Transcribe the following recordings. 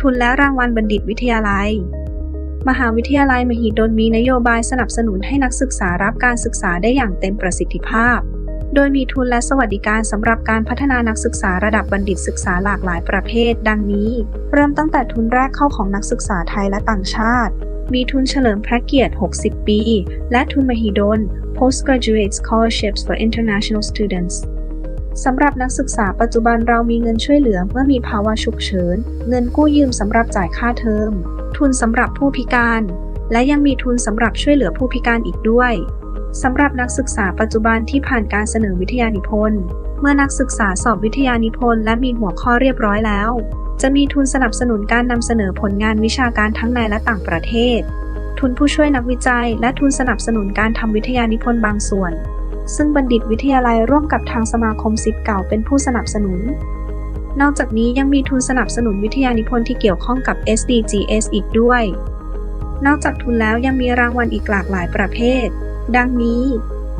ทุนและรางวัลบัณฑิตวิทยาลัย มหาวิทยาลัยมหิดลมีนโยบายสนับสนุนให้นักศึกษารับการศึกษาได้อย่างเต็มประสิทธิภาพ โดยมีทุนและสวัสดิการสำหรับการพัฒนานักศึกษาระดับบัณฑิตศึกษาหลากหลายประเภท ดังนี้ เริ่มตั้งแต่ทุนแรกเข้าของนักศึกษาไทยและต่างชาติ มีทุนเฉลิมพระเกียรติ 60 ปี และทุนมหิดล Postgraduate Scholarships for International Students สำหรับนักศึกษาปัจจุบันเรามีเงินช่วยเหลือเมื่อมีภาวะฉุกเฉิน เงินกู้ยืมสำหรับจ่ายค่าเทอม ทุนสำหรับผู้พิการ และยังมีทุนสำหรับช่วยเหลือผู้พิการอีกด้วยสำหรับนักศึกษาปัจจุบันที่ผ่านการเสนอวิทยานิพนธ์ เมื่อนักศึกษาสอบวิทยานิพนธ์และมีหัวข้อเรียบร้อยแล้ว จะมีทุนสนับสนุนการนำเสนอผลงานวิชาการทั้งในและต่างประเทศ ทุนผู้ช่วยนักวิจัย และทุนสนับสนุนการทำวิทยานิพนธ์บางส่วน ซึ่งบัณฑิตวิทยาลัยร่วมกับทางสมาคมศิษย์เก่าเป็นผู้สนับสนุน นอกจากนี้ยังมีทุนสนับสนุนวิทยานิพนธ์ที่เกี่ยวข้องกับ SDGs อีกด้วย นอกจากทุนแล้วยังมีรางวัลอีกหลากหลายประเภท ดังนี้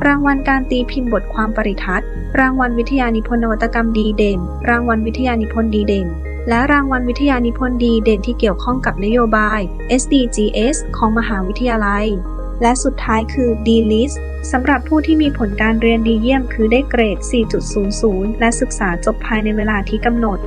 รางวัลการตีพิมพ์บทความปริทัศน์ รางวัลวิทยานิพนธ์นวัตกรรมดีเด่น รางวัลวิทยานิพนธ์ดีเด่นและรางวัลวิทยานิพนธ์ดีเด่นที่เกี่ยวข้องกับนโยบาย SDGs ของมหาวิทยาลัย และสุดท้ายคือ D-List สำหรับผู้ที่มีผลการเรียนดีเยี่ยมคือได้เกรด 4.00 และศึกษาจบภายในเวลาที่กำหนด